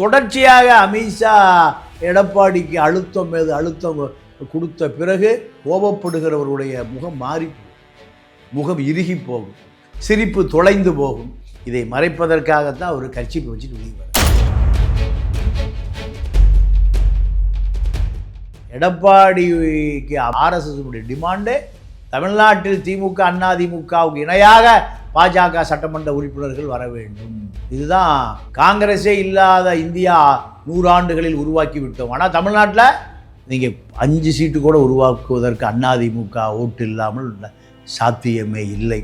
தொடர்ச்சியாக அமித்ஷா எடப்பாடிக்கு அழுத்தம் மீது அழுத்தம் கொடுத்த பிறகு கோபப்படுகிறவருடைய முகம் மாறி முகம் இறுகி போகும். சிரிப்பு தொலைந்து போகும். இதை மறைப்பதற்காகத்தான் அவர் கட்சிக்கு வச்சுட்டு வெளியே எடப்பாடிக்கு ஆர்எஸ்எஸ் டிமாண்டு தமிழ்நாட்டில் திமுக அண்ணா திமுகவுக்கு இணையாக பாஜக சட்டமன்ற உறுப்பினர்கள் வர வேண்டும். இதுதான் காங்கிரஸே இல்லாத இந்தியா நூறாண்டுகளில் உருவாக்கி விட்டோம். ஆனால் தமிழ்நாட்டில் நீங்கள் அஞ்சு சீட்டு கூட உருவாக்குவதற்கு அதிமுக ஓட்டு இல்லாமல் சாத்தியமே இல்லை.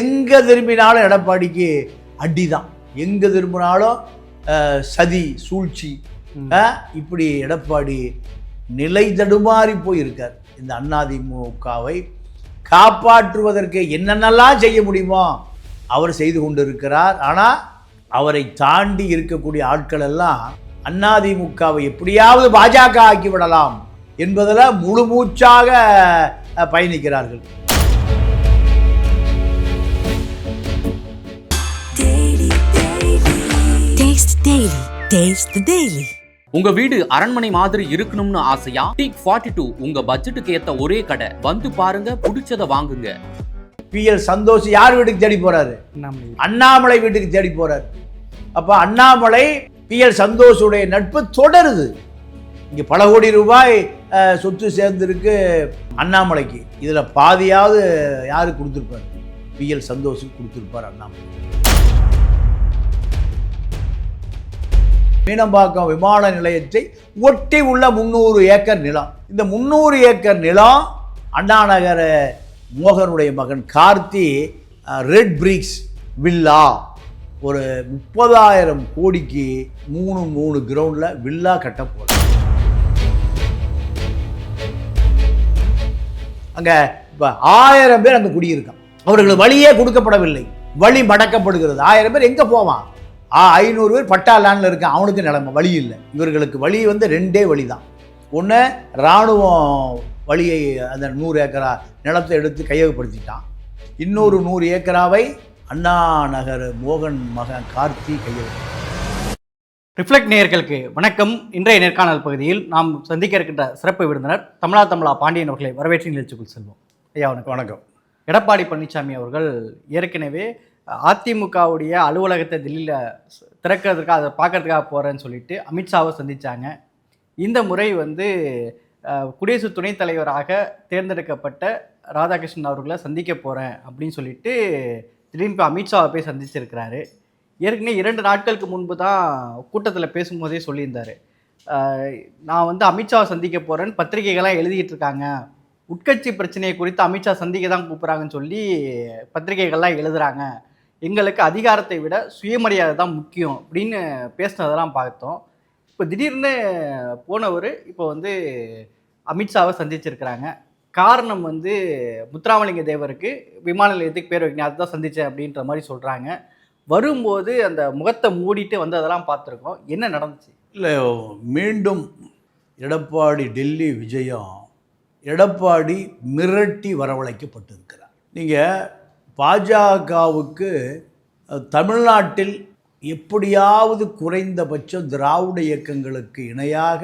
எங்க திரும்பினாலும் எடப்பாடிக்கு அடிதான். எங்க திரும்பினாலும் சதி சூழ்ச்சி இப்படி எடப்பாடி நிலை தடுமாறி போயிருக்கார். இந்த அதிமுகவை காப்பாற்றுவதற்கு என்னென்னலாம் செய்ய முடியுமோ அவர் செய்து கொண்டிருக்கிறார். ஆனால் அவரை தாண்டி இருக்கக்கூடிய ஆட்கள் எல்லாம் அதிமுகவை எப்படியாவது பாஜக ஆக்கி விடலாம் என்பதில் முழு மூச்சாக பயணிக்கிறார்கள். Taste உங்க வீடு அரண்மனை மாதிரி இருக்கணும்னு ஆசையா? டீக் ஃபார்ட்டி டூ உங்க பட்ஜெட்டுக்கு ஏத்த ஒரே கடை. வந்து பாருங்க பிடிச்சத வாங்குங்க. பிஎல் சந்தோஷ் யார் வீட்டுக்கு தேடி போறாரு? அண்ணாமலை. வீட்டுக்கு தேடி போறாரு. அப்ப அண்ணாமலை பிஎல் சந்தோஷுடைய நட்பு தொடருது. இங்க பல கோடி ரூபாய் சொத்து சேர்ந்திருக்கு அண்ணாமலைக்கு. இதுல பாதியாவது யாரு கொடுத்துருப்பாரு? பிஎல் சந்தோஷுக்கு கொடுத்துருப்பார் அண்ணாமலை. மீனம்பாக்கம் விமான நிலையத்தை ஒட்டி உள்ள முந்நூறு ஏக்கர் நிலம். இந்த முந்நூறு ஏக்கர் நிலம் அண்ணா நகர மோகனுடைய மகன் கார்த்தி ரெட் பிரிக்ஸ் வில்லா. ஒரு முப்பதாயிரம் கோடிக்கு மூணு மூணு கிரவுண்டில் வில்லா கட்ட போகிறார் அங்கே இப்போ ஆயிரம் பேர் அங்கே குடியிருக்கான் அவர்களுக்கு வழியே கொடுக்கப்படவில்லை. வழி மடக்கப்படுகிறது. ஆயிரம் பேர் எங்கே போவான் ஐநூறு பேர் பட்டா லேண்டில் இருக்கான் அவனுக்கு நிலைமை வழி இல்லை. இவர்களுக்கு வழி வந்து ரெண்டே வழி தான். ஒன்று இராணுவம் வழியை அந்த நூறு ஏக்கரா நிலத்தை எடுத்து கையகப்படுத்திட்டான். இன்னொரு நூறு ஏக்கராவை அண்ணா நகர் மோகன் மகன் கார்த்தி கையகப்படுத்திட்டான். ரிஃப்ளெக்ட் நேயர்களுக்கு வணக்கம். இன்றைய நேர்காணல் பகுதியில் நாம் சந்திக்க இருக்கின்ற சிறப்பு விருந்தினர் தமிழா தமிழா பாண்டியன் அவர்களை வரவேற்று நிகழ்ச்சிக்குள் செல்வோம். ஐயா வணக்கம். வணக்கம். எடப்பாடி பழனிசாமி அவர்கள் ஏற்கனவே அதிமுகவுடைய அலுவலகத்தை டெல்லியில் திறக்கிறதுக்காக அதை பார்க்கறதுக்காக போகிறேன்னு சொல்லிட்டு அமித்ஷாவை சந்திச்சாங்க. இந்த முறை வந்து குடியரசு துணைத் தலைவராக தேர்ந்தெடுக்கப்பட்ட ராதாகிருஷ்ணன் அவர்களை சந்திக்க போகிறேன் அப்படின்னு சொல்லிட்டு திடீர்னு அமித்ஷாவை போய் சந்திச்சிருக்கிறாரு. ஏற்கனவே இரண்டு நாட்களுக்கு முன்பு தான் கூட்டத்தில் பேசும்போதே சொல்லியிருந்தார். நான் வந்து அமித்ஷாவை சந்திக்க போகிறேன்னு பத்திரிகைகள்லாம் எழுதிட்டு இருக்காங்க. உட்கட்சி பிரச்சனையை குறித்து அமித்ஷா சந்திக்க தான் கூப்பிட்றாங்கன்னு சொல்லி பத்திரிகைகள்லாம் எழுதுகிறாங்க எங்களுக்கு அதிகாரத்தை விட சுயமரியாதை தான் முக்கியம் அப்படின்னு பேசினதெல்லாம் பார்த்தோம். இப்போ திடீர்னு போனவர் இப்போ வந்து அமித்ஷாவை சந்திச்சிருக்கிறாங்க. காரணம் வந்து முத்துராமலிங்க தேவருக்கு விமான நிலையத்துக்கு பேர் வைக்கணும் அதுதான் சந்தித்தேன் அப்படின்ற மாதிரி சொல்கிறாங்க வரும்போது அந்த முகத்தை மூடிட்டு வந்ததெல்லாம் பார்த்துருக்கோம். என்ன நடந்துச்சு? இல்லை மீண்டும் எடப்பாடி டெல்லி விஜயம் எடப்பாடி மிரட்டி வரவழைக்கப்பட்டிருக்கிறார். நீங்கள் பாஜகவுக்கு தமிழ்நாட்டில் எப்படியாவது குறைந்தபட்சம் திராவிட இயக்கங்களுக்கு இணையாக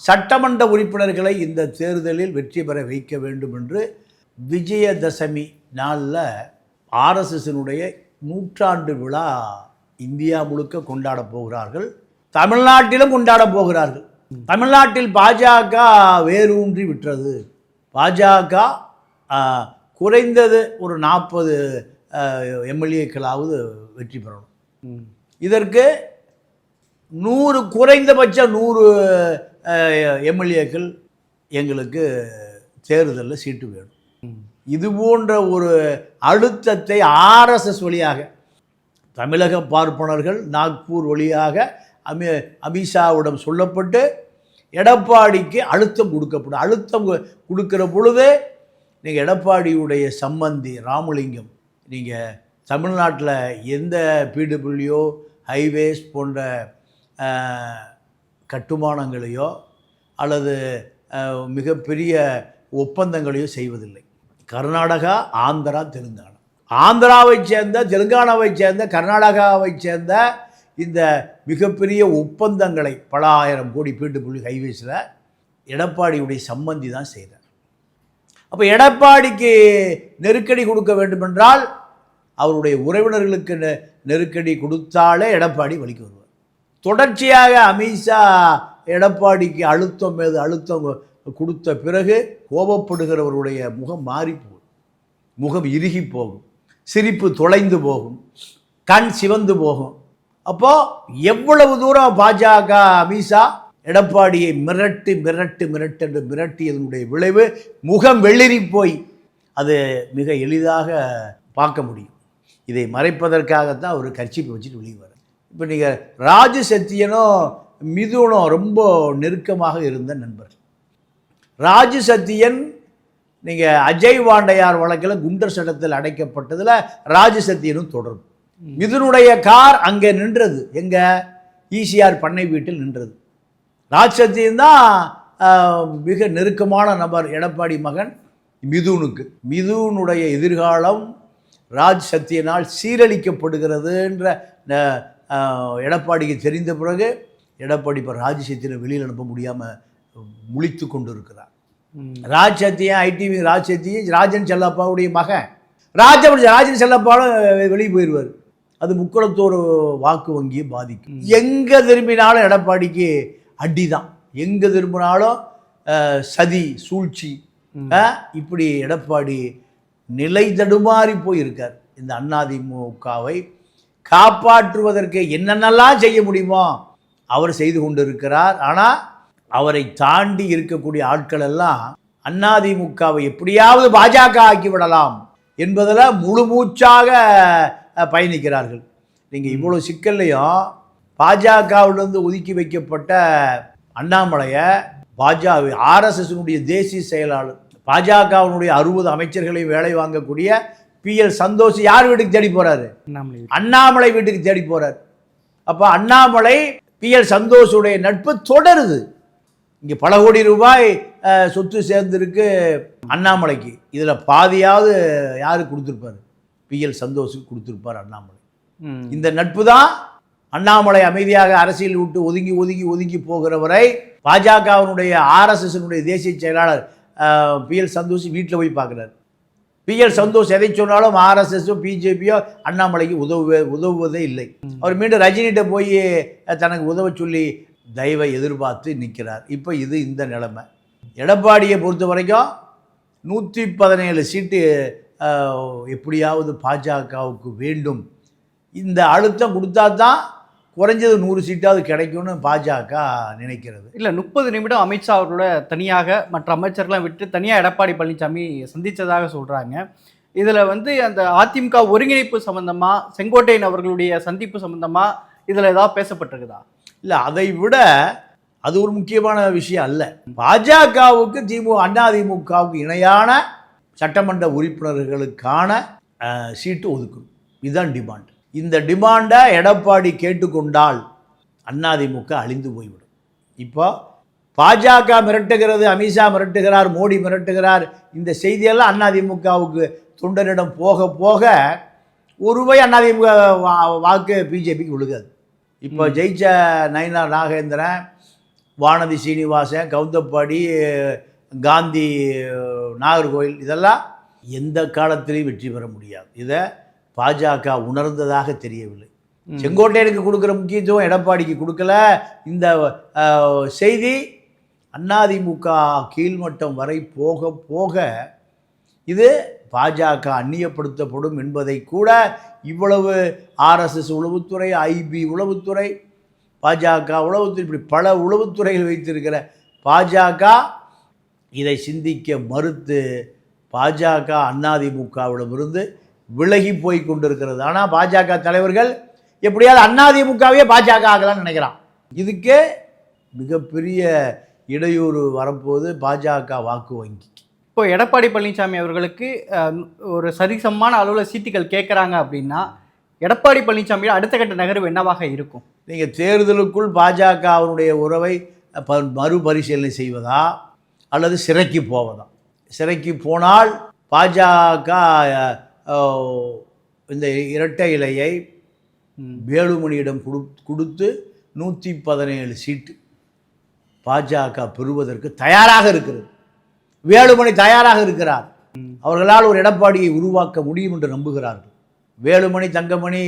சட்டமன்ற உறுப்பினர்களை இந்த தேர்தலில் வெற்றி பெற வைக்க வேண்டும் என்று விஜயதசமி நாளில் ஆர்எஸ்எஸ்னுடைய நூற்றாண்டு விழா இந்தியா முழுக்க கொண்டாட போகிறார்கள். தமிழ்நாட்டிலும் கொண்டாட போகிறார்கள். தமிழ்நாட்டில் பாஜக வேரூன்றி விட்டது. பாஜக குறைந்தது ஒரு நாற்பது எம்எல்ஏக்களாவது வெற்றி பெறணும். இதற்கு நூறு குறைந்தபட்சம் நூறு எம்எல்ஏக்கள் எங்களுக்கு தேர்தலில் சீட்டு வேணும். இது போன்ற ஒரு அழுத்தத்தை ஆர்எஸ்எஸ் வழியாக தமிழக பார்ப்பனர்கள் நாக்பூர் வழியாக அமி அமித்ஷாவிடம் சொல்லப்பட்டு எடப்பாடிக்கு அழுத்தம் கொடுக்கப்படும். அழுத்தம் கொடுக்கிற பொழுது நீங்கள் எடப்பாடியுடைய சம்பந்தி ராமலிங்கம் நீங்கள் தமிழ்நாட்டில் எந்த பிடபிள்யூ ஹைவேஸ் போன்ற கட்டுமானங்களையோ அல்லது மிகப்பெரிய ஒப்பந்தங்களையோ செய்வதில்லை. கர்நாடகா ஆந்திரா தெலுங்கானா. ஆந்திராவை சேர்ந்த தெலுங்கானாவை சேர்ந்த கர்நாடகாவை சேர்ந்த இந்த மிகப்பெரிய ஒப்பந்தங்களை பல ஆயிரம் கோடி பீட்டு புள்ளி ஹைவேஸில் எடப்பாடியுடைய சம்மந்தி தான் செய்கிறார் அப்போ எடப்பாடிக்கு நெருக்கடி கொடுக்க வேண்டுமென்றால் அவருடைய உறவினர்களுக்கு நெ- நெருக்கடி கொடுத்தாலே எடப்பாடி வலிக்கு வருவார். தொடர்ச்சியாக அமித்ஷா எடப்பாடிக்கு அழுத்தம் மீது அழுத்தம் கொடுத்த பிறகு கோபப்படுகிறவருடைய முகம் மாறி போகும் முகம் இறுகி போகும். சிரிப்பு தொலைந்து போகும். கண் சிவந்து போகும். அப்போது எவ்வளவு தூரம் பாஜக அமித்ஷா எடப்பாடியை மிரட்டு மிரட்டு மிரட்டு என்று மிரட்டியதனுடைய விளைவு முகம் வெளிரி போய் அது மிக எளிதாக பார்க்க முடியும். இதை மறைப்பதற்காகத்தான் அவர் கர்ச்சிப்பை வச்சுட்டு வெளியே வர இப்போ நீங்கள் ராஜு சத்தியனும் மிதுனும் ரொம்ப நெருக்கமாக இருந்த நண்பர்கள். ராஜு சத்தியன் நீங்கள் அஜய் வாண்டையார் வழக்கில் குண்டர் சட்டத்தில் அடைக்கப்பட்டதில் ராஜு சத்தியனும் தொடரும். மிதுனுடைய கார் அங்கே நின்றது. எங்கே? ஈசிஆர் பண்ணை வீட்டில் நின்றது. ராஜ் சத்தியன் தான் மிக நெருக்கமான நபர் எடப்பாடி மகன் மிதுனுக்கு. மிதுனுடைய எதிர்காலம் ராஜ் சத்தியனால் சீரழிக்கப்படுகிறதுன்ற எடப்பாடிக்கு தெரிந்த பிறகு எடப்பாடி இப்போ ராஜ் சத்தியனை வெளியில் அனுப்ப முடியாமல் முழித்து கொண்டு இருக்கிறார் ராஜ் சத்தியன் ஐடிவி ராஜ் சத்தியன் ராஜன் செல்லப்பாவுடைய மகன். ராஜன் ராஜன் செல்லப்பாவும் வெளியே போயிடுவார். அது முக்குளத்தோர் வாக்கு வங்கியை பாதிக்கும். எங்கே திரும்பினாலும் எடப்பாடிக்கு அடி தான் எங்கே திரும்பினாலும் சதி சூழ்ச்சி இப்படி எடப்பாடி நிலை தடுமாறி போயிருக்கார். இந்த அதிமுகவை காப்பாற்றுவதற்கு என்னென்னலாம் செய்ய முடியுமோ அவர் செய்து கொண்டிருக்கிறார். ஆனால் அவரை தாண்டி இருக்கக்கூடிய ஆட்கள் எல்லாம் அதிமுகவை எப்படியாவது பாஜக ஆக்கி விடலாம் என்பதில் முழு மூச்சாக பயணிக்கிறார்கள். நீங்கள் இவ்வளோ சிக்கல்லையும் பாஜகவிலிருந்து ஒதுக்கி வைக்கப்பட்ட அண்ணாமலையை பாஜக ஆர்எஸ்எஸ்னுடைய தேசிய செயலாளர் பாஜகவினுடைய அறுபது அமைச்சர்களை வேலை வாங்கக்கூடிய பிஎல் சந்தோஷ் யார் வீட்டுக்கு தேடி போறாரு? அண்ணாமலை வீட்டுக்கு. தேடி போறார். அப்போ அண்ணாமலை பிஎல் சந்தோஷுடைய நட்பு தொடருது. இங்கே பல கோடி ரூபாய் சொத்து சேர்ந்திருக்கு அண்ணாமலைக்கு. இதில் பாதியாவது யாருக்கு கொடுத்துருப்பாரு? பிஎல் சந்தோஷுக்கு கொடுத்துருப்பார் அண்ணாமலை. இந்த நட்பு தான் அண்ணாமலை அமைதியாக அரசியல் விட்டு ஒதுங்கி ஒதுங்கி ஒதுங்கி போகிற வரை பாஜகவினுடைய ஆர்எஸ்எஸ்னுடைய தேசிய செயலாளர் பிஎல் சந்தோஷ் வீட்டில் போய் பார்க்குறாரு. பிஎல் சந்தோஷ் எதை சொன்னாலும் ஆர்எஸ்எஸும் பிஜேபியோ அண்ணாமலைக்கு உதவுவே உதவுவதே இல்லை. அவர் மீண்டும் ரஜினிகிட்ட போய் தனக்கு உதவ சொல்லி தயவை எதிர்பார்த்து நிற்கிறார். இப்போ இது இந்த நிலைமை. எடப்பாடியை பொறுத்த வரைக்கும் நூற்றி பதினேழு சீட்டு எப்படியாவது பாஜகவுக்கு வேண்டும். இந்த அழுத்தம் கொடுத்தா தான் குறைஞ்சது நூறு சீட்டாவது கிடைக்கும்னு பாஜக நினைக்கிறது. இல்ல முப்பது நிமிடம் அமித்ஷா அவர்களோட தனியாக மற்ற அமைச்சர்லாம் விட்டு தனியா எடப்பாடி பழனிசாமி சந்திச்சதாக சொல்றாங்க. இதுல வந்து அந்த அதிமுக ஒருங்கிணைப்பு சம்பந்தமா செங்கோட்டையன் அவர்களுடைய சந்திப்பு சம்பந்தமா இதுல ஏதாவது பேசப்பட்டிருக்குதா? இல்லை அதை விட அது ஒரு முக்கியமான விஷயம் அல்ல. பாஜகவுக்கு திமுக அதிமுகவுக்கு இணையான சட்டமன்ற உறுப்பினர்களுக்கான சீட்டு ஒதுக்கணும். இதுதான் டிமாண்ட். இந்த டிமாண்டை எடப்பாடி கேட்டுக்கொண்டால் அதிமுக அழிந்து போய்விடும். இப்போ பாஜக மிரட்டுகிறது அமித்ஷா மிரட்டுகிறார் மோடி மிரட்டுகிறார் இந்த செய்தியெல்லாம் அதிமுகவுக்கு தொண்டரிடம் போக போக ஒரு ரூபாய் அதிமுக வா- வாக்கு பிஜேபிக்கு விழுகாது. இப்போ ஜெயிச்ச நயினா நாகேந்திரன் வானதி சீனிவாசன் கவுந்தப்பாடி காந்தி நாகர்கோவில் இதெல்லாம் எந்த காலத்திலையும் வெற்றி பெற முடியாது. இதை பாஜக உணர்ந்ததாக தெரியவில்லை. செங்கோட்டையனுக்கு கொடுக்குற முக்கியத்துவம் எடப்பாடிக்கு கொடுக்கல. இந்த செய்தி அதிமுக கீழ்மட்டம் வரை போக போக இது பாஜக அந்நியப்படுத்தப்படும் என்பதை கூட இவ்வளவு ஆர்எஸ்எஸ் உளவுத்துறை ஐபி உளவுத்துறை பாஜக உளவுத்துறை இப்படி பல உளவுத்துறைகள் வைத்திருக்கிற பாஜக இதை சிந்திக்க மறுத்து பாஜக அதிமுகவிடமிருந்து விலகி போய் கொண்டிருக்கிறது. ஆனால் பாஜக தலைவர்கள் எப்படியாவது அதிமுகவே பாஜக ஆகலாம்னு நினைக்கிறான். இதுக்கே மிகப்பெரிய இடையூறு வரப்போகுது பாஜக வாக்கு வங்கி. இப்போ எடப்பாடி பழனிசாமி அவர்களுக்கு ஒரு சரிசமமான அளவில் சீட்டுகள் கேட்குறாங்க அப்படின்னா எடப்பாடி பழனிசாமியோட அடுத்த கட்ட நகர்வு என்னவாக இருக்கும்? நீங்கள் தேர்தலுக்குள் பாஜக அவருடைய உறவை ப மறுபரிசீலனை செய்வதா? அல்லது சிறைக்கு போவதா? சிறைக்கு போனால் பாஜக இந்த இரட்டை இலையை. வேலுமணியிடம் கொடு கொடுத்து நூற்றி பதினேழு சீட்டு பாஜக பெறுவதற்கு தயாராக இருக்கிறது. வேலுமணி தயாராக இருக்கிறார். அவர்களால் ஒரு எடப்பாடியை உருவாக்க முடியும் என்று நம்புகிறார்கள். Velumani Thangamani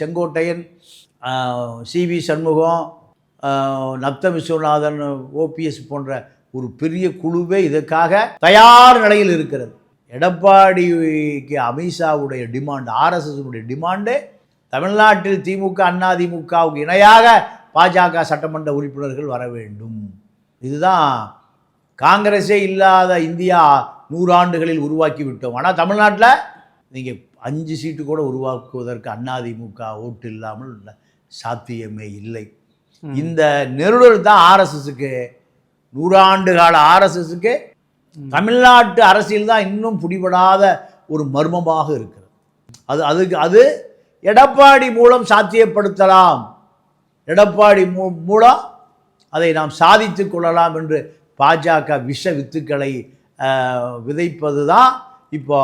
Sengottaiyan C V Shanmugam Natham Viswanathan OPS போன்ற ஒரு பெரிய குழுவே இதற்காக தயார் நிலையில் இருக்கிறது. எடப்பாடிக்கு அமித்ஷாவுடைய டிமாண்ட் ஆர்எஸ்எஸ்னுடைய டிமாண்டு தமிழ்நாட்டில் திமுக அண்ணா திமுகவுக்கு இணையாக பாஜக சட்டமன்ற உறுப்பினர்கள் வர வேண்டும். இதுதான் காங்கிரஸே இல்லாத இந்தியா நூறாண்டுகளில் உருவாக்கி விட்டோம் ஆனால் தமிழ்நாட்டில் நீங்கள் அஞ்சு சீட்டு கூட உருவாக்குவதற்கு அதிமுக ஓட்டு இல்லாமல் இல்ல- சாத்தியமே இல்லை. இந்த நெருடல் தான் ஆர்எஸ்எஸ்க்கு நூறாண்டு கால ஆர்எஸ்எஸ்க்கு தமிழ்நாட்டு அரசியல் தான் இன்னும் பிடிபடாத ஒரு மர்மமாக இருக்கிறது. அது அதுக்கு அது எடப்பாடி மூலம் சாத்தியப்படுத்தலாம். எடப்பாடி மூ மூலம் அதை நாம் சாதித்து கொள்ளலாம் என்று பாஜக விஷ வித்துக்களை விதைப்பது தான் இப்போ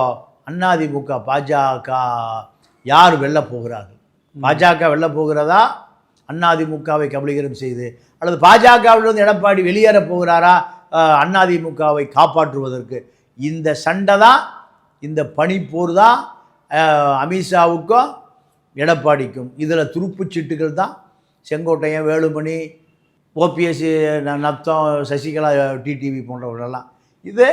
அண்ணாதிமுக பாஜக யார் வெல்ல போகிறார்கள்? பாஜக வெல்ல போகிறதா? அண்ணாதிமுகவை கபலீகரம் செய்து அல்லது பாஜகவிலிருந்து எடப்பாடி வெளியேற போகிறாரா? அதிமுகவை காப்பாற்றுவதற்கு. இந்த சண்டை தான் இந்த பனிப்போர் தான் அமித்ஷாவுக்கும் எடப்பாடிக்கும். இதில் துருப்பு சீட்டுகள் தான். செங்கோட்டையன் வேலுமணி ஓபிஎஸ் நத்தம் சசிகலா டிடிவி போன்றவர்களெல்லாம் இது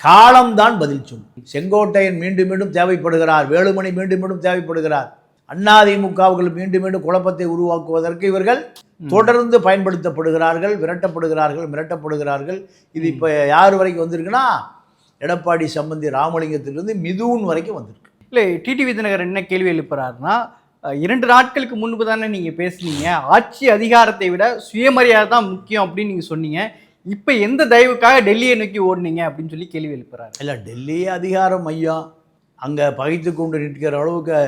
காலம்தான் பதில் சொல்லும் செங்கோட்டையன் மீண்டும் மீண்டும் தேவைப்படுகிறார் வேலுமணி மீண்டும் மீண்டும் தேவைப்படுகிறார். அதிமுகவுகள் மீண்டும் மீண்டும் குழப்பத்தை உருவாக்குவதற்கு இவர்கள் தொடர்ந்து பயன்படுத்தப்படுகிறார்கள் விரட்டப்படுகிறார்கள் மிரட்டப்படுகிறார்கள். இது இப்போ யார் வரைக்கும் வந்திருக்குன்னா எடப்பாடி சம்பந்தி ராமலிங்கத்திலிருந்து மிதுன் வரைக்கும் வந்திருக்கு. இல்லை டிடிவி தினகரன் என்ன கேள்வி எழுப்புறாருன்னா இரண்டு நாட்களுக்கு முன்பு தானே நீங்கள் பேசுனீங்க ஆட்சி அதிகாரத்தை விட சுயமரியாதை தான் முக்கியம் அப்படின்னு நீங்கள் சொன்னீங்க. இப்போ எந்த தயவுக்காக டெல்லியை நோக்கி ஓடுனீங்க அப்படின்னு சொல்லி கேள்வி எழுப்புறாரு? இல்லை டெல்லி அதிகார மையம் அங்கே பகைத்து கொண்டு நிற்கிற அளவுக்கு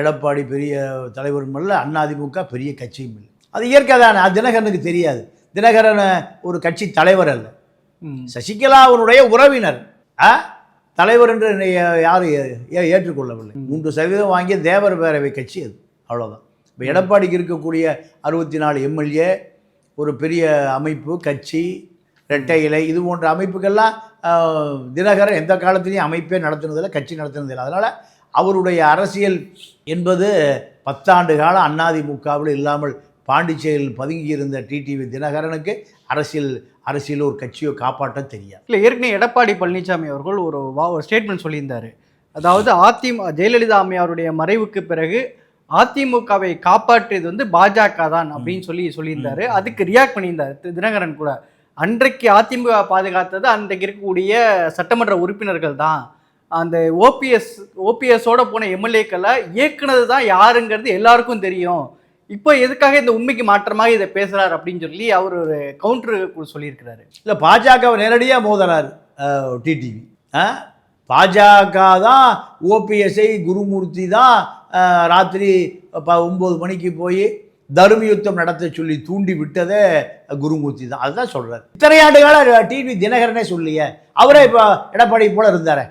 எடப்பாடி பெரிய தலைவரும் இல்லை அதிமுக பெரிய கட்சியும் இல்லை. அது இயற்கை தானே. அது தினகரனுக்கு தெரியாது. தினகரன் ஒரு கட்சி தலைவர் அல்ல. ம். சசிகலாவினுடைய உறவினர். ஆ? தலைவர் என்று யாரும் ஏற்றுக்கொள்ளவில்லை. மூன்று சதவீதம் வாங்கிய தேவர் பேரவை கட்சி அது. அவ்வளோதான் இப்போ எடப்பாடிக்கு இருக்கக்கூடிய அறுபத்தி நாலு எம்எல்ஏ ஒரு பெரிய அமைப்பு கட்சி ரெட்டை இலை இது போன்ற அமைப்புக்கெல்லாம் தினகரன் எந்த காலத்திலையும் அமைப்பே நடத்துனதில்லை கட்சி நடத்துனதில்லை. அதனால் அவருடைய அரசியல் என்பது பத்தாண்டு காலம் அதிமுகவில் இல்லாமல் பாண்டிச்சேரியில் பதுங்கியிருந்த டிடிவி தினகரனுக்கு அரசியல் அரசியல் ஒரு கட்சியோ காப்பாற்ற தெரியாது. இல்லை ஏற்கனவே எடப்பாடி பழனிசாமி அவர்கள் ஒரு வா ஒரு ஸ்டேட்மெண்ட் சொல்லியிருந்தாரு. அதாவது அதிமுக ஜெயலலிதா அம்மையாருடைய மறைவுக்கு பிறகு அதிமுகவை காப்பாற்றியது வந்து பாஜக தான் அப்படின்னு சொல்லி சொல்லியிருந்தாரு. அதுக்கு ரியாக்ட் பண்ணியிருந்தார் திரு தினகரன் கூட. அன்றைக்கு அதிமுக பாதுகாத்தது அன்றைக்கு இருக்கக்கூடிய சட்டமன்ற உறுப்பினர்கள் தான். அந்த ஓபிஎஸ் ஓபிஎஸோட போன எம்எல்ஏக்களை இயக்குனது தான் யாருங்கிறது எல்லாருக்கும் தெரியும். இப்போ எதுக்காக இந்த உண்மைக்கு மாற்றமாக இதை பேசுறாரு அப்படின்னு சொல்லி அவர் ஒரு கவுண்டர் சொல்லியிருக்கிறாரு. இல்லை பாஜகவை நேரடியாக மோதலார் டிடிவி பாஜக தான் ஓபிஎஸ்ஐ குருமூர்த்தி தான் ராத்திரி ப ஒம்பது மணிக்கு போய் தர்ம யுத்தம் நடத்த சொல்லி தூண்டி விட்டதே குருமூர்த்தி தான். அதுதான் சொல்கிறார் இத்தனை ஆண்டு கால டிவி தினகரனே சொல்லியே. அவரே இப்போ எடப்பாடி போல இருந்தாரே.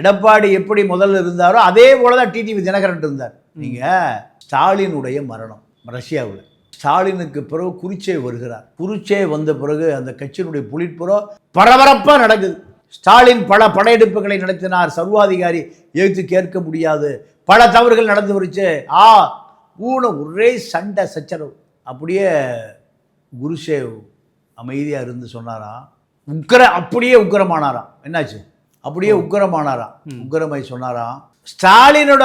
எடப்பாடி எப்படி முதல்ல இருந்தாரோ அதே போல தான் டிடிவி தினகரன் இருந்தார். நீங்கள் ஸ்டாலினுடைய மரணம். ரஷ்யாவில். ஸ்டாலினுக்கு பிறகு குருச்சே வருகிறார். குருச்சே வந்த பிறகு அந்த கட்சியினுடைய புலிட்புறோ பரபரப்பாக நடக்குது. ஸ்டாலின் பல படையெடுப்புகளை நடத்தினார். சர்வாதிகாரி எழுத்து கேட்க முடியாது. பல தவறுகள் நடந்து வருச்சு. ஆ ஊன ஒரே சண்டை சச்சரவு. அப்படியே குருஷேவ் அமைதியாக இருந்து சொன்னாராம் உக்கிர அப்படியே உக்கிரமானாராம் என்னாச்சு? அப்படியே உக்கிரமானாராம் உக்கிரமாய் சொன்னாராம் ஸ்டாலினோட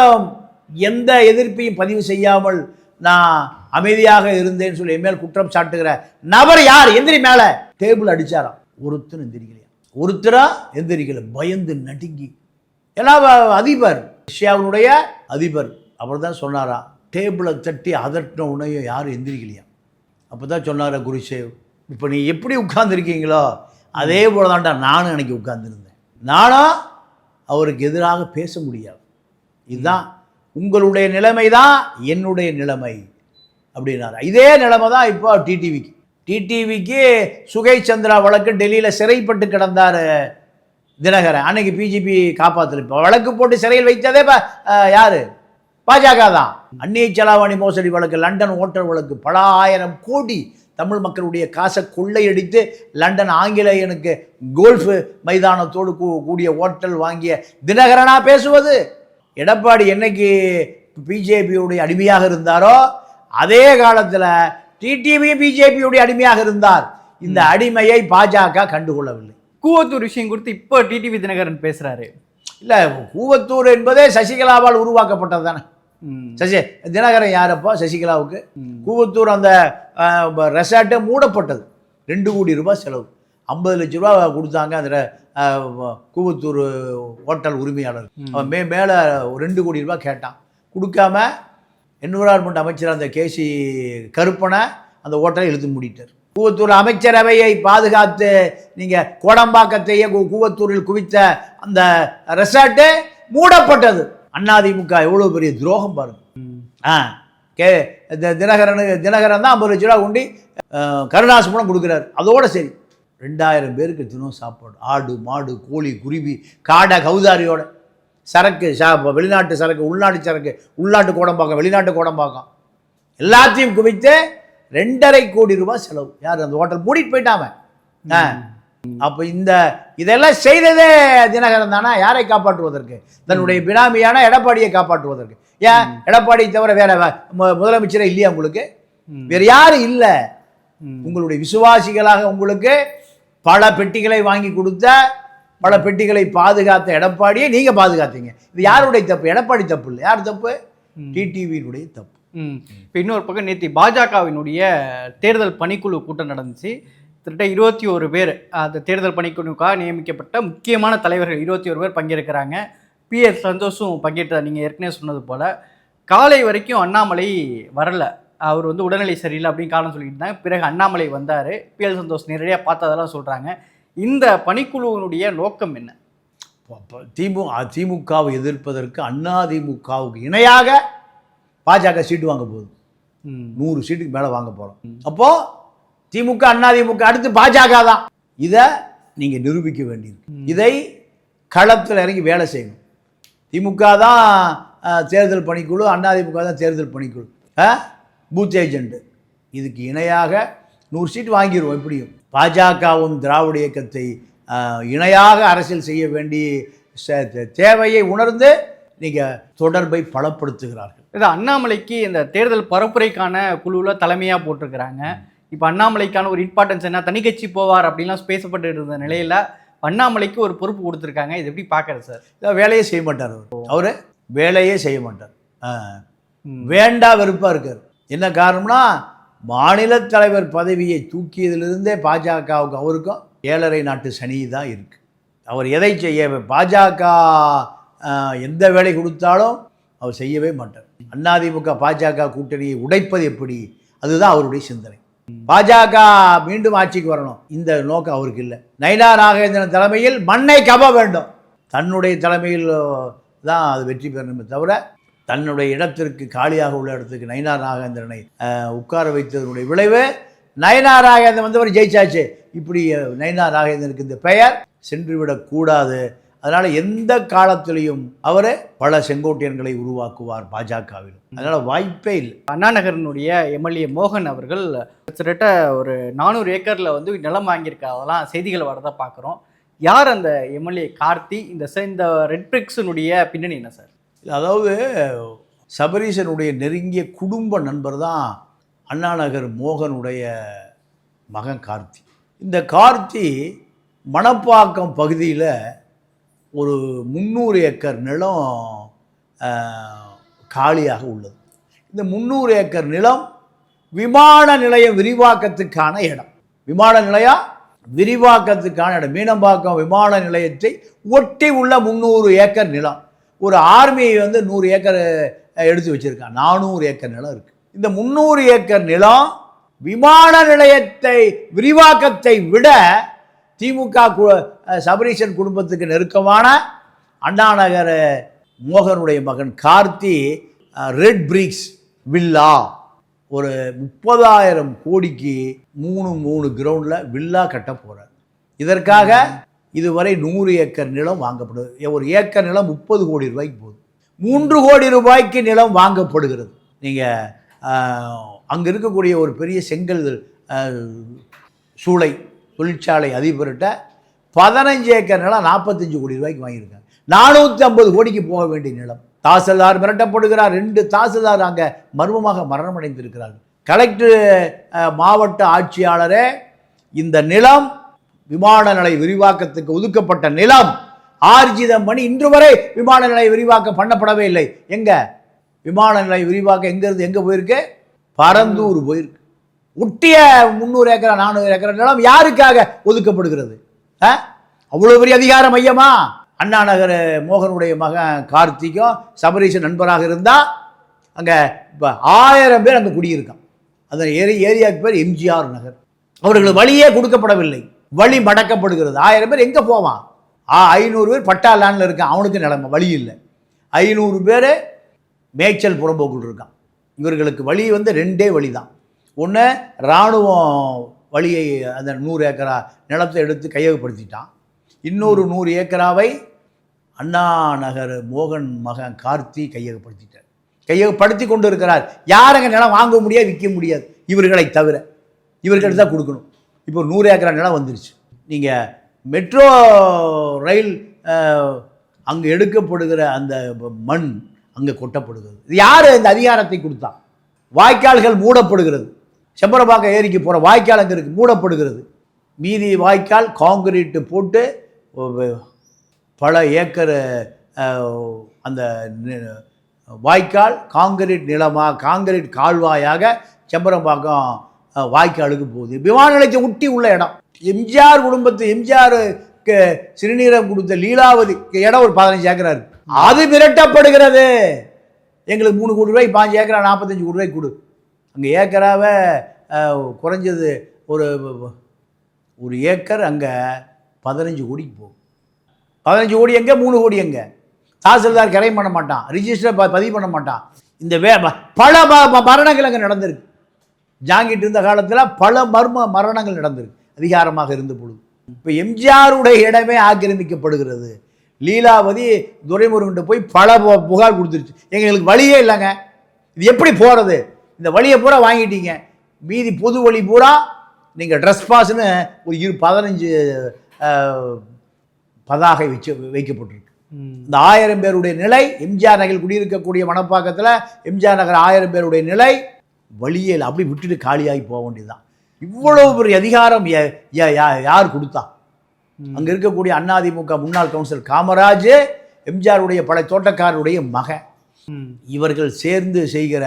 எந்த எதிர்ப்பையும் பதிவு செய்யாமல் நான் அமைதியாக இருந்தேன்னு சொல்லி என் மேல் குற்றம் சாட்டுகிற நபர் யார்? எந்திரி மேலே. டேபிள் அடித்தாராம் ஒருத்தர் எந்திரிக்கலையா? ஒருத்தரா எந்திரிக்கல. பயந்து நடுங்கி. ஏன்னா அதிபர். ரஷ்யாவினுடைய அதிபர். அவர் தான் சொன்னாராம். டேபிளை தட்டி அதட்டின உனையும் யாரும் எந்திரிக்கலையா? அப்போ தான் சொன்னார் குருசேவ் இப்போ நீ எப்படி உட்கார்ந்துருக்கீங்களோ அதே போல தான்டா நானும் அன்னைக்கு உட்கார்ந்துருந்தேன். நானும் அவருக்கு எதிராக பேச முடியாது. இதுதான் உங்களுடைய நிலைமை தான் என்னுடைய நிலைமை அப்படின்னாரு. இதே நிலைமை தான் இப்போ டிடிவிக்கு டிடிவிக்கு சுகை சந்திரா வழக்கு டெல்லியில் சிறைப்பட்டு கிடந்தார் தினகரன். அன்னைக்கு பிஜிபி காப்பாற்றிருப்போம் வழக்கு போட்டு சிறையில் வைத்ததே ப- யார் யாரு? பாஜக தான். அந்நிய செலாவணி மோசடி வழக்கு லண்டன் ஓட்டல் வழக்கு பல ஆயிரம் கோடி தமிழ் மக்களுடைய காசை கொள்ளையடித்து லண்டன் ஆங்கிலேயனுக்கு கோல்ஃபு மைதானத்தோடு கூ- கூடிய ஓட்டல் வாங்கிய தினகரனா பேசுவது? எடப்பாடி என்னைக்கு பிஜேபியுடைய அடிமையாக இருந்தாரோ அதே காலத்தில் டிடிவி பிஜேபியுடைய அடிமையாக இருந்தார். இந்த அடிமையை பாஜக கண்டுகொள்ளவில்லை. கூவத்தூர் விஷயம் குறித்து இப்போ டிடிவி தினகரன் பேசுறாரு. இல்லை கூவத்தூர் என்பதே சசிகலாவால் உருவாக்கப்பட்டது தானே. சசி தினகரன் யாரப்போ சசிகலாவுக்கு. கூவத்தூர் அந்த ரெசார்ட்டே மூடப்பட்டது. ரெண்டு கோடி ரூபாய் செலவு. ஐம்பது லட்ச ரூபா கொடுத்தாங்க அந்த அஹ், கூவத்தூர் ஹோட்டல் உரிமையாளர். அவன் மே மேலே ரெண்டு கோடி ரூபாய் கேட்டான். கொடுக்காம என்விரான்மெண்ட் அமைச்சர் அந்த கேசி கருப்பனை அந்த ஹோட்டலை இழுத்து மூடிட்டார். கூவத்தூர் அமைச்சரவையை பாதுகாத்து நீங்கள் கோடம்பாக்கத்தையே கூவத்தூரில் குவித்த அந்த ரெசார்ட்டு மூடப்பட்டது. அதிமுக எவ்வளோ பெரிய துரோகம் பாருங்க. ஆ கே தி- தினகரனுக்கு தினகரன் தான் ஐம்பது லட்ச ரூபா கொண்டு அஹ், கருணாசமனம் கொடுக்குறாரு. அதோட சரி. ரெண்டாயிரம் பேருக்கு தினம் சாப்பாடு. ஆடு மாடு கோழி குருவி காடை கௌதாரியோட சரக்கு சா வெளிநாட்டு சரக்கு உள்நாட்டு சரக்கு உள்நாட்டு கோடம்பாக்கம் வெளிநாட்டு கோடம்பாக்கம் எல்லாத்தையும் குவித்து ரெண்டரை கோடி ரூபாய் செலவு. யார் அந்த ஹோட்டல் மூடிட்டு போயிட்டாம அப்போ இந்த இதெல்லாம் செய்ததே தினகரன் தானே? யாரை காப்பாற்றுவதற்கு? தன்னுடைய பினாமியான எடப்பாடியை காப்பாற்றுவதற்கு. ஏன்? எடப்பாடி தவிர வேற முதலமைச்சரே இல்லையா உங்களுக்கு. வேற யாரும் இல்லை. உங்களுடைய விசுவாசிகளாக உங்களுக்கு பல பெட்டிகளை வாங்கி கொடுத்த பல பெட்டிகளை பாதுகாத்த எடப்பாடியை நீங்க பாதுகாத்தீங்க. இது யாருடைய தப்பு? எடப்பாடி தப்பு இல்லை. யார் தப்பு? டிடிவியினுடைய தப்பு. இப்போ இன்னொரு பக்கம் நேற்று பாஜகவினுடைய தேர்தல் பணிக்குழு கூட்டம் நடந்துச்சு. கிட்டத்தட்ட இருபத்தி ஒரு பேர் அந்த தேர்தல் பணிக்குழுக்காக நியமிக்கப்பட்ட முக்கியமான தலைவர்கள் இருபத்தி ஒரு பேர் பங்கேற்கிறாங்க. பி எஸ் சந்தோஷும் பங்கேற்றார் நீங்கள் ஏற்கனவே சொன்னது போல் காலை வரைக்கும் அண்ணாமலை வரல. அவர் வந்து உடல்நிலை சரியில்லை அப்படின்னு காரணம் சொல்லிட்டு இருந்தாங்க. பிறகு அண்ணாமலை வந்தார். பி எல் சந்தோஷ் நேரடியாக பார்த்ததெல்லாம் சொல்கிறாங்க இந்த பணிக்குழுவினுடைய நோக்கம் என்ன? திமுக திமுகவை எதிர்ப்பதற்கு அதிமுகவுக்கு இணையாக பாஜக சீட்டு வாங்க போகுது. நூறு சீட்டுக்கு மேலே வாங்க போகிறோம் அப்போ திமுக அதிமுக அடுத்து பாஜக தான். இதை நீங்கள் நிரூபிக்க வேண்டியிருக்கு. இதை களத்தில் இறங்கி வேலை செய்யணும். திமுக தான் தேர்தல் பணிக்குழு அதிமுக தான் தேர்தல் பணிக்குழு. பூத் ஏஜென்ட் இதுக்கு இணையாக நூறு சீட் வாங்கிடுவோம் எப்படியும். பாஜகவும் திராவிட இயக்கத்தை இணையாக அரசியல் செய்ய வேண்டிய தேவையை உணர்ந்து நீங்கள் தொடர்பை பலப்படுத்துகிறார்கள். இது அண்ணாமலைக்கு இந்த தேர்தல் பரப்புரைக்கான குழுவில் தலைமையாக போட்டிருக்கிறாங்க. இப்போ அண்ணாமலைக்கான ஒரு இம்பார்ட்டன்ஸ் என்ன? தனி கட்சி போவார் அப்படின்லாம் பேசப்பட்டு இருந்த நிலையில் அண்ணாமலைக்கு ஒரு பொறுப்பு கொடுத்துருக்காங்க. இது எப்படி பார்க்கறது சார்? இல்ல, வேலையே செய்ய மாட்டார் அவர். அவர் வேலையே செய்ய மாட்டார். வேண்டா வெறுப்பாக இருக்கார். என்ன காரணம்னா மாநில தலைவர் பதவியை தூக்கியதிலிருந்தே பாஜகவுக்கு அவருக்கும் ஏழரை நாட்டு சனி தான் இருக்குது அவர் எதை செய்ய பாஜக எந்த வேலை கொடுத்தாலும் அவர் செய்யவே மாட்டார். அதிமுக பாஜக கூட்டணியை உடைப்பது எப்படி? அதுதான் அவருடைய சிந்தனை. பாஜக மீண்டும் ஆட்சிக்கு வரணும். இந்த நோக்கம் அவருக்கு இல்லை. நயினா நாகேந்திரன் தலைமையில் மண்ணை கவ வேண்டும். தன்னுடைய தலைமையில் தான் அது வெற்றி பெறணுமே தவிர தன்னுடைய இடத்திற்கு காலியாக உள்ள இடத்துக்கு நயினார் நாகேந்திரனை உட்கார வைத்ததனுடைய விளைவு நயனார் நாகேந்திரன் வந்தவர் ஜெயிச்சாச்சு. இப்படி நயினார் நாகேந்திரனுக்கு இந்த பெயர் சென்றுவிடக்கூடாது அதனால் எந்த காலத்திலையும் அவர் பல செங்கோட்டையன்களை உருவாக்குவார் பாஜகவில் அதனால் வாய்ப்பே இல்லை. அண்ணா நகரனுடைய எம்எல்ஏ மோகன் அவர்கள் கிட்டத்தட்ட ஒரு நானூறு ஏக்கரில் வந்து நிலம் வாங்கியிருக்காதெல்லாம் செய்திகள் வரதை பார்க்குறோம். யார் அந்த எம்எல்ஏ கார்த்தி இந்த ச- இந்த ரெட் பிரிக்ஸினுடைய பின்னணி என்ன சார்? அதாவது சபரீசனுடைய நெருங்கிய குடும்ப நண்பர் தான் அண்ணாநகர் மோகனுடைய மகன் கார்த்தி. இந்த கார்த்தி மணப்பாக்கம் பகுதியில் ஒரு முந்நூறு ஏக்கர் நிலம் காலியாக உள்ளது. இந்த முந்நூறு ஏக்கர் நிலம் விமான நிலையம் விரிவாக்கத்துக்கான இடம். விமான நிலையம் விரிவாக்கத்துக்கான இடம். மீனம்பாக்கம் விமான நிலையத்தை ஒட்டி உள்ள முந்நூறு ஏக்கர் நிலம். ஒரு ஆர்மியை வந்து நூறு ஏக்கர் எடுத்து வச்சிருக்கான் நானூறு ஏக்கர் நிலம் இருக்குது இந்த முந்நூறு ஏக்கர் நிலம் விமான நிலையத்தை விரிவாக்கத்தை விட திமுக கு- சபரீஷன் குடும்பத்துக்கு நெருக்கமான அண்ணாநகர் மோகனுடைய மகன் கார்த்தி ரெட் பிரிக்ஸ் வில்லா. ஒரு முப்பதாயிரம் கோடிக்கு மூணு மூணு கிரவுண்டில் வில்லா கட்ட போகிறார் இதற்காக இதுவரை நூறு ஏக்கர் நிலம் வாங்கப்படுது ஒரு ஏக்கர் நிலம் முப்பது கோடி ரூபாய்க்கு போகுது மூன்று கோடி ரூபாய்க்கு நிலம் வாங்கப்படுகிறது. நீங்கள் அங்கே இருக்கக்கூடிய ஒரு பெரிய செங்கல் சூளை தொழிற்சாலை அதிபர்கிட்ட பதினஞ்சு ஏக்கர் நிலம் நாற்பத்தஞ்சு கோடி ரூபாய்க்கு வாங்கியிருக்காங்க. நானூற்றி ஐம்பது கோடிக்கு போக வேண்டிய நிலம். தாசில்தார் மிரட்டப்படுகிறார். ரெண்டு தாசில்தார் அங்கே மர்மமாக மரணமடைந்திருக்கிறார்கள். கலெக்டர் மாவட்ட ஆட்சியாளரே இந்த நிலம் விமான நிலை விரிவாக்கத்துக்கு ஒதுக்கப்பட்ட நிலம் ஆர்ஜிதம் பண்ணி இன்று வரை விமான நிலைய விரிவாக்கம் பண்ணப்படவே இல்லை. எங்க? விமான நிலைய விரிவாக்கம் எங்கேருந்து எங்கே எங்க போயிருக்கு? பரந்தூர் போயிருக்கு. ஒட்டிய முந்நூறு ஏக்கரா நானூறு ஏக்கரா நிலம் யாருக்காக ஒதுக்கப்படுகிறது? ஆ? பெரிய அதிகார மையமா? அண்ணா நகர் மோகனுடைய மகன் கார்த்திக்கும் சபரீஷன் நண்பராக இருந்தால் அங்கே இப்போ ஆயிரம் பேர் அங்கே குடியிருக்கான். அந்த ஏரி ஏரியாவுக்கு பேர் எம்ஜிஆர் நகர். அவர்களுக்கு வழியே கொடுக்கப்படவில்லை. வழி மடக்கப்படுகிறது. ஆயிரம் பேர் எங்கே போவான்? ஆ ஐநூறு பேர் பட்டா லேண்டில் இருக்கான். அவனுக்கு நிலைமை வழி இல்லை. ஐநூறு பேர் மேய்ச்சல் புறம்போக்குள் இருக்கான். இவர்களுக்கு வழி வந்து ரெண்டே வழி தான் ஒன்று இராணுவம் வழியை அந்த நூறு ஏக்கரா நிலத்தை எடுத்து கையகப்படுத்திட்டான். இன்னொரு நூறு ஏக்கராவை அண்ணா நகர் மோகன் மகன் கார்த்தி கையகப்படுத்திட்டார். கையகப்படுத்தி கொண்டு இருக்கிறார் யாரங்க நிலம் வாங்க முடியாது விற்க முடியாது. இவர்களை தவிர. இவர்களுக்கு தான் கொடுக்கணும். இப்போ ஒரு நூறு ஏக்கரா நிலம் வந்துருச்சு. நீங்கள் மெட்ரோ ரயில் அங்கே எடுக்கப்படுகிற அந்த மண் அங்கே கொட்டப்படுகிறது. இது யார் இந்த அதிகாரத்தை கொடுத்தா? வாய்க்கால்கள் மூடப்படுகிறது. செம்பரப்பாக்கம் ஏரிக்கு போகிற வாய்க்கால் அங்கே இருக்குது மூடப்படுகிறது. மீதி வாய்க்கால் காங்கிரீட்டு போட்டு பல ஏக்கர் அந்த வாய்க்கால் காங்கிரீட் நிலமாக காங்கிரீட் கால்வாயாக செம்பரம்பாக்கம் வாய்க்காலுக்கு போகுது விமான நிலையத்தை ஒட்டி உள்ள இடம். எம்ஜிஆர் குடும்பத்து எம்ஜிஆருக்கு சிறுநீரம் கொடுத்த லீலாவதி இடம் ஒரு பதினஞ்சு ஏக்கரா இருக்கு அது மிரட்டப்படுகிறது. எங்களுக்கு மூணு கோடி ரூபாய் பாஞ்சு ஏக்கரா நாற்பத்தஞ்சு கோடி ரூபாய்க்கு கொடு. அங்கே ஏக்கராவை குறைஞ்சது ஒரு ஒரு ஏக்கர் அங்கே பதினஞ்சு கோடிக்கு போகும். பதினஞ்சு கோடி எங்கே மூணு கோடி எங்கே? தாசில்தார் கிரைம் பண்ண மாட்டான். ரிஜிஸ்டர் பதிவு பண்ண மாட்டான். இந்த வே பல மரணங்கள் அங்கே நடந்திருக்கு. ஜாங்கிட்டு இருந்த காலத்தில் பல மர்ம மரணங்கள் நடந்திருக்கு. அதிகாரமாக இருந்த பொழுது. இப்போ எம்ஜிஆருடைய இடமே ஆக்கிரமிக்கப்படுகிறது. லீலாவதி துரைமுருகன்ட்ட போய் பல புகார் கொடுத்துருச்சு. எங்களுக்கு வழியே இல்லைங்க. இது எப்படி போகிறது இந்த வழியை பூரா வாங்கிட்டீங்க. மீதி பொது வழி பூரா நீங்கள் ட்ரெஸ் பாஸ்னு ஒரு இரு பதினஞ்சு பதாகை வச்சு வைக்கப்பட்டிருக்கு. இந்த ஆயிரம் பேருடைய நிலை எம்ஜிஆர் நகரில் குடியிருக்கக்கூடிய மணப்பாக்கத்தில் எம்ஜிஆர் நகர் ஆயிரம் பேருடைய நிலை வழியே இல்லை. அப்படி விட்டுட்டு காலியாகி போக வேண்டியதுதான். இவ்வளவு பெரிய அதிகாரம் யார் கொடுத்தா? அங்கே இருக்கக்கூடிய அதிமுக முன்னாள் கவுன்சிலர் காமராஜ் எம்ஜிஆருடைய பல தோட்டக்காரருடைய மகன். இவர்கள் சேர்ந்து செய்கிற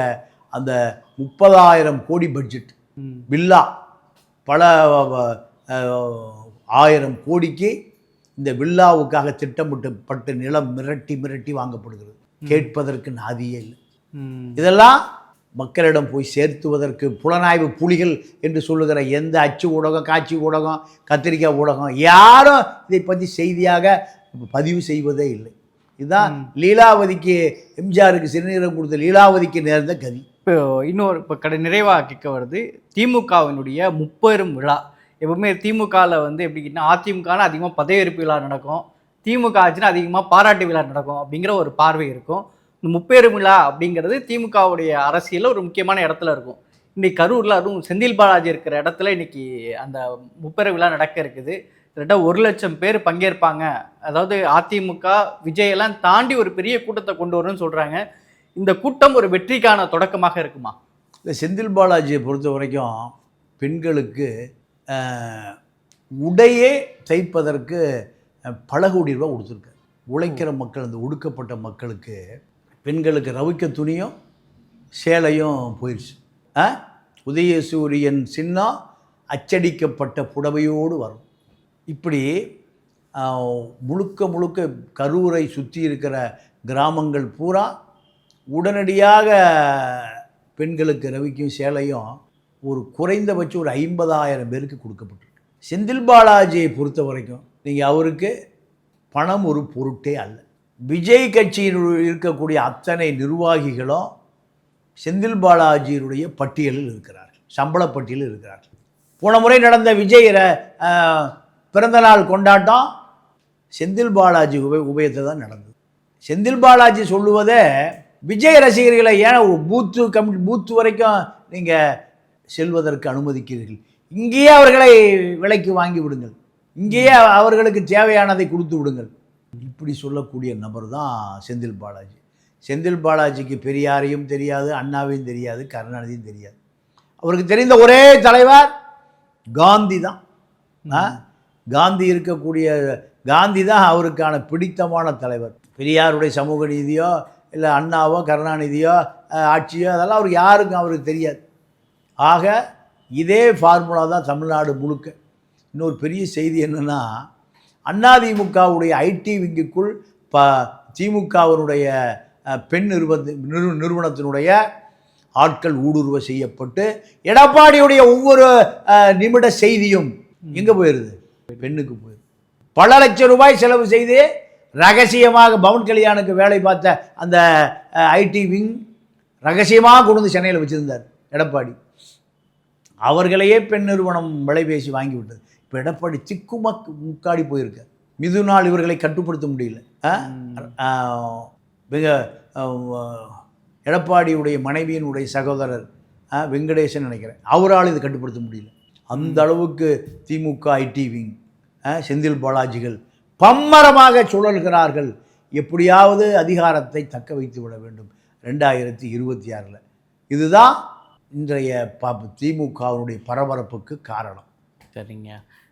அந்த முப்பதாயிரம் கோடி பட்ஜெட் வில்லா பல ஆயிரம் கோடிக்கு இந்த வில்லாவுக்காக திட்டமிட்டப்பட்டு நிலம் மிரட்டி மிரட்டி வாங்கப்படுகிறது. கேட்பதற்கு நாதியே இல்லை. இதெல்லாம் மக்களிடம் போய் சேர்த்துவதற்கு புலனாய்வு புலிகள் என்று சொல்லுகிற எந்த அச்சு ஊடகம் காட்சி ஊடகம் கத்திரிக்காய் ஊடகம் யாரும் இதை பற்றி செய்தியாக பதிவு செய்வதே இல்லை. இதுதான் லீலாவதிக்கு எம்ஜிஆருக்கு சிறுநீரம் கொடுத்த லீலாவதிக்கு நேர்ந்த கதி. இப்போ இன்னொரு இப்போ கடை நிறைவாக கேட்க வருது. திமுகவினுடைய முப்பெரும் விழா. எப்பவுமே திமுகவில் வந்து எப்படின்னா அதிமுகனா அதிகமாக பதவியேற்பு விழா நடக்கும். திமுக ஆச்சுன்னா அதிகமாக பாராட்டு விழா நடக்கும் அப்படிங்கிற ஒரு பார்வை இருக்கும். இந்த முப்பெரும் விழா அப்படிங்கிறது திமுகவுடைய அரசியலில் ஒரு முக்கியமான இடத்துல இருக்கும். இன்னைக்கு கரூரில் அதுவும் செந்தில் பாலாஜி இருக்கிற இடத்துல இன்னைக்கு அந்த முப்பெரு விழா நடக்க இருக்குது. கிட்டத்தட்ட ஒரு லட்சம் பேர் பங்கேற்பாங்க. அதாவது அதிமுக விஜயெல்லாம் தாண்டி ஒரு பெரிய கூட்டத்தை கொண்டு வரணும்னு சொல்கிறாங்க இந்த கூட்டம் ஒரு வெற்றிக்கான தொடக்கமாக இருக்குமா? இந்த செந்தில் பாலாஜியை பொறுத்த வரைக்கும் பெண்களுக்கு உடையே தைப்பதற்கு அஹ், பல கோடி ரூபா கொடுத்துருக்காரு உழைக்கிற மக்கள் அந்த ஒடுக்கப்பட்ட மக்களுக்கு பெண்களுக்கு ரவிக்க துணியும் சேலையும் போயிடுச்சு ஆ? உதயசூரியன் சின்னம் அச்சடிக்கப்பட்ட புடவையோடு வரும். இப்படி முழுக்க முழுக்க கரூரை சுற்றி இருக்கிற கிராமங்கள் பூரா உடனடியாக பெண்களுக்கு ரவிக்கும் சேலையும் ஒரு குறைந்தபட்சம் ஒரு ஐம்பதாயிரம் பேருக்கு கொடுக்கப்பட்டிருக்கு. செந்தில் பாலாஜியை பொறுத்த வரைக்கும் நீங்கள் அவருக்கு பணம் ஒரு பொருட்டே அல்ல. விஜய் கட்சியில் இருக்கக்கூடிய அத்தனை நிர்வாகிகளும் செந்தில் பாலாஜியினுடைய பட்டியலில் இருக்கிறார்கள் சம்பள பட்டியலில் இருக்கிறார்கள். போன முறை நடந்த விஜய் ர- பிறந்தநாள் கொண்டாட்டம் செந்தில் பாலாஜி உப உபயத்தை தான் நடந்தது. செந்தில் பாலாஜி சொல்லுவதே விஜய் ரசிகர்களை ஏன் பூத்து கமிட்டி பூத்து வரைக்கும் நீங்கள் செல்வதற்கு அனுமதிக்கிறீர்கள்? இங்கேயே அவர்களை விலைக்கு வாங்கி விடுங்கள். இங்கேயே அவர்களுக்கு தேவையானதை கொடுத்து விடுங்கள். இப்படி சொல்லக்கூடிய நபர் தான் செந்தில் பாலாஜி. செந்தில் பாலாஜிக்கு பெரியாரையும் தெரியாது அண்ணாவையும் தெரியாது கருணாநிதியும் தெரியாது. அவருக்கு தெரிந்த ஒரே தலைவர் காந்தி தான்? காந்தி இருக்கக்கூடிய காந்தி தான் அவருக்கான பிடித்தமான தலைவர். பெரியாருடைய சமூக நீதியோ இல்லை அண்ணாவோ கருணாநிதியோ ஆட்சியோ அதெல்லாம் அவருக்கு யாருக்கும் அவருக்கு தெரியாது. ஆக இதே ஃபார்முலா தான் தமிழ்நாடு முழுக்க. இன்னொரு பெரிய செய்தி என்னென்னா அதிமுகவுடைய ஐடி விங்குக்குள் ப திமுகவினுடைய பெண் நிறுவன நிறு நிறுவனத்தினுடைய ஆட்கள் ஊடுருவ செய்யப்பட்டு எடப்பாடியுடைய ஒவ்வொரு நிமிட செய்தியும் எங்கே போயிடுது பெண்ணுக்கு போயிடுது பல லட்சம் ரூபாய் செலவு செய்து ரகசியமாக பவன் கல்யாணுக்கு வேலை பார்த்த அந்த ஐடி விங் ரகசியமாக கொண்டு வந்து சென்னையில் வச்சுருந்தார் எடப்பாடி. அவர்களையே பெண் நிறுவனம் விலை பேசி வாங்கி எடப்பாடி திக்குமக்கு முக்காடி போயிருக்கார் மிதுனால் இவர்களை கட்டுப்படுத்த முடியல. மிக எடப்பாடியுடைய மனைவியினுடைய சகோதரர் வெங்கடேசன் நினைக்கிறேன். அவரால் இது கட்டுப்படுத்த முடியல. அந்த அளவுக்கு திமுக ஐடி விங் செந்தில் பாலாஜிகள் பம்மரமாக சுழல்கிறார்கள். எப்படியாவது அதிகாரத்தை தக்க வைத்து விட வேண்டும். ரெண்டாயிரத்தி இருபத்தி ஆறில். இதுதான் இன்றைய ப திமுகவினுடைய பரபரப்புக்கு காரணம். சரிங்க.